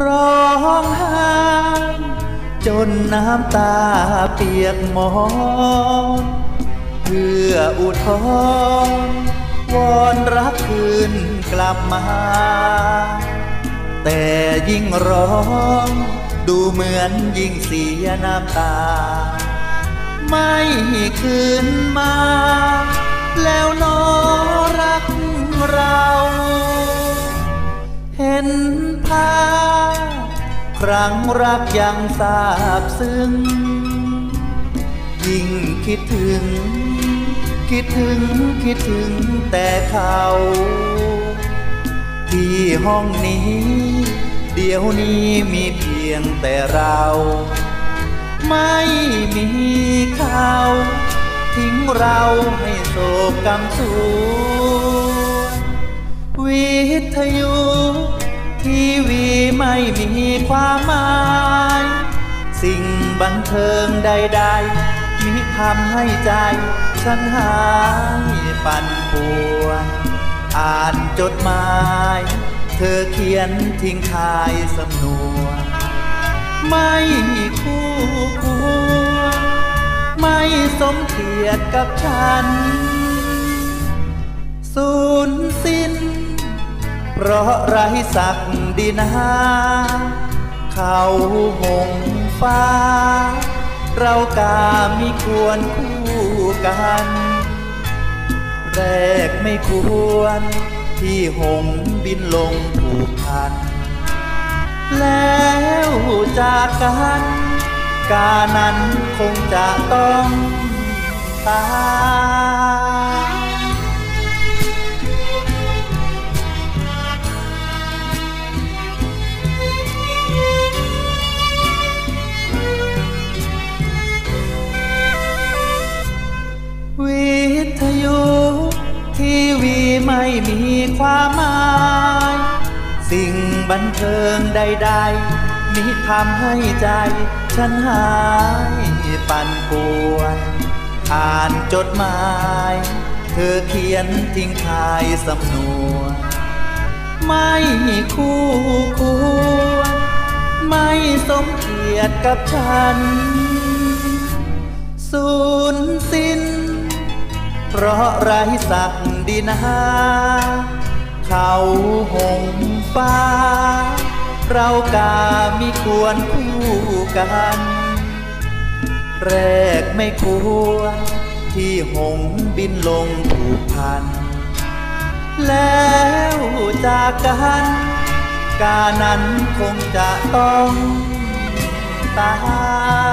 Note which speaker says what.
Speaker 1: ร้องไห้จนน้ำตาเปียกหมอนเพื่ออุทธรวอนรักคืนกลับมา แต่ยิ่งร้องดูเหมือนยิ่งเสียน้ำตา ไม่คืนมา ครั้งรักยังทราบซึ้ง ยิ่งคิดถึง คิดถึงคิดถึงแต่เขา ที่ห้องนี้ เดี๋ยวนี้มีเพียงแต่เรา ไม่มีเขาทิ้งเราให้โศกกำสูวิทยุทีวี ไม่มีความหมาย สิ่งบันเทิงใดๆมิทำให้ใจ ฉันหายปั่นป่วนอ่านจดหมาย เธอเขียนทิ้งทายสำนวนไม่คู่ควรไม่สมเกียรติกับฉัน สูญสิ้น เพราะไร้ศักดินาเขาหงฟ้า เรากามิควรคู่กัน แรกไม่ควร ที่หงบินลงผูกพัน แล้วจากกันกานั้นคงจะต้องตาย ม่มีความหมาย สิ่งบันเทิงใดๆมิทำให้ใจ ฉันหายปั่นป่วนอ่านจดหมาย เธอเขียนทิ้งทายสำนวนไม่คู่ควร ไม่สมเกียรติกับฉันสูนเพ ราะไร้ศักดินาเขาหงฟ้า เรากามิควรคู่กัน แรกไม่ควร ที่หงบินลงผูกพัน แล้วจากกัน กานั้นคงจะต้องตาย